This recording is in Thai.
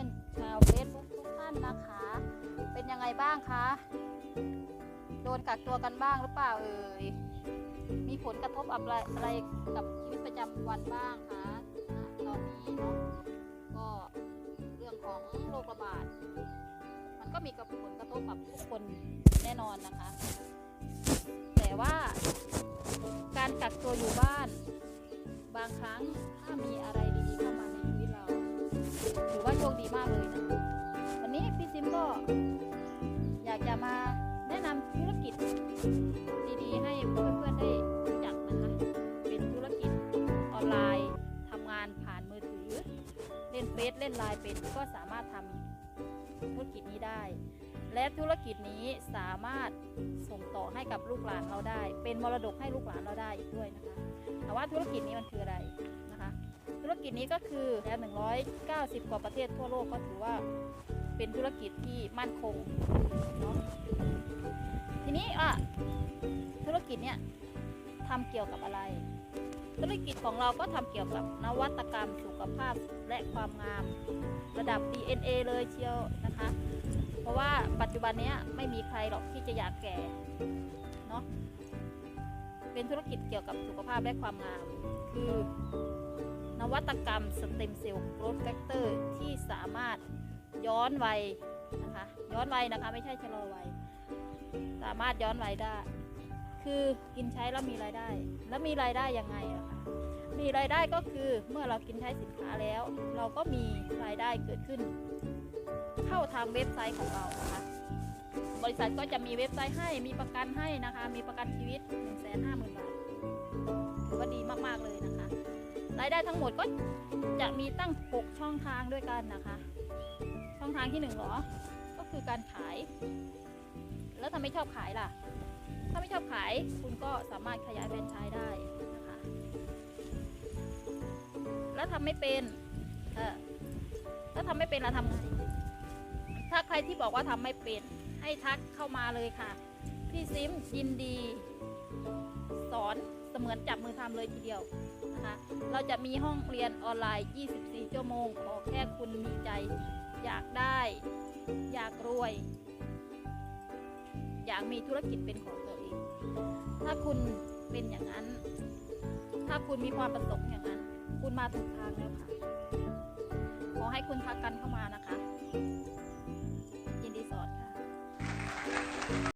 ื่อนๆชาวเฟซบุ๊กทุกท่านนะคะ เป็นยังไงบ้างคะ โดนกักตัวกันบ้างหรือเปล่าเอ่ย มีผลกระทบอะไรอะไรกับชีวิตประจำวันบ้างคะตอนนี้เนาะก็เรื่องของโรคระบาด มันก็มีกับผลกระทบกับทุกคนแน่นอนนะคะ แต่ว่าการกักตัวอยู่บ้าน บางครั้งถ้ามีอะไรดีๆเข้ามา ถือว่าโชคดีมากเลยนะวันนี้พี่ซิมก็อยากจะมาแนะนำธุรกิจดีๆ ให้เพื่อนๆได้รู้จักนะคะ เป็นธุรกิจออนไลน์ทำงานผ่านมือถือ เล่นเฟซเล่นไลน์เป็นก็สามารถทำธุรกิจนี้ได้ และธุรกิจนี้สามารถส่งต่อให้กับลูกหลานเราได้ เป็นมรดกให้ลูกหลานเราได้อีกด้วยนะคะแต่ว่าธุรกิจนี้มันคืออะไร รกิจนี้ก็คือแล้ว190 กว่าประเทศทั่วโลกก็ถือว่าเป็นธุรกิจที่มั่นคงเนาะทีนี้อะธุรกิจเนี้ยทำเกี่ยวกับอะไร ธุรกิจของเราก็ทำเกี่ยวกับนวัตกรรมสุขภาพและความงามระดับ DNA เลยเชียวนะคะ เพราะว่าปัจจุบันนี้ไม่มีใครหรอกที่จะอยากแก่เนาะเป็นธุรกิจเกี่ยวกับสุขภาพและความงาม คือ นวัตกรรมสเต็มเซลล์โกรทแฟกเตอร์ที่สามารถย้อนวัยนะคะย้อนวัยนะคะไม่ใช่ชะลอวัยสามารถย้อนวัยได้ คือกินใช้แล้วมีรายได้ แล้วมีรายได้ยังไงอะคะมีรายได้ก็คือเมื่อเรากินใช้สินค้าแล้ว เราก็มีรายได้เกิดขึ้น เข้าทางเว็บไซต์ของเรานะคะบริษัทก็จะมีเว็บไซต์ให้มีประกันให้นะคะ มีประกันชีวิต 1 5 0 0 0 0 บาทถือว่าดีมาก ๆ เลยนะคะ รายได้ทั้งหมดก็จะมีตั้ง 6 ช่องทางด้วยกันนะคะ ช่องทางที่1หรอ ก็คือการขาย แล้วถ้าไม่ชอบขายล่ะ ถ้าไม่ชอบขายคุณก็สามารถขยายแฟรนไชส์ได้นะคะ แล้วทำไม่เป็น เออแล้วทำไม่เป็นเราทำไง ถ้าใครที่บอกว่าทำไม่เป็น ให้ทักเข้ามาเลยค่ะ พี่ซิมยินดี สอนเสมือนจับมือทำเลยทีเดียว นะคะ เราจะมีห้องเรียนออนไลน์ 24 ชั่วโมง ขอแค่คุณมีใจ อยากได้ อยากรวย อยากมีธุรกิจเป็นของตัวเอง ถ้าคุณเป็นอย่างนั้น ถ้าคุณมีความประสงค์อย่างนั้น คุณมาถูกทางแล้วค่ะ ขอให้คุณทักกันเข้ามานะคะ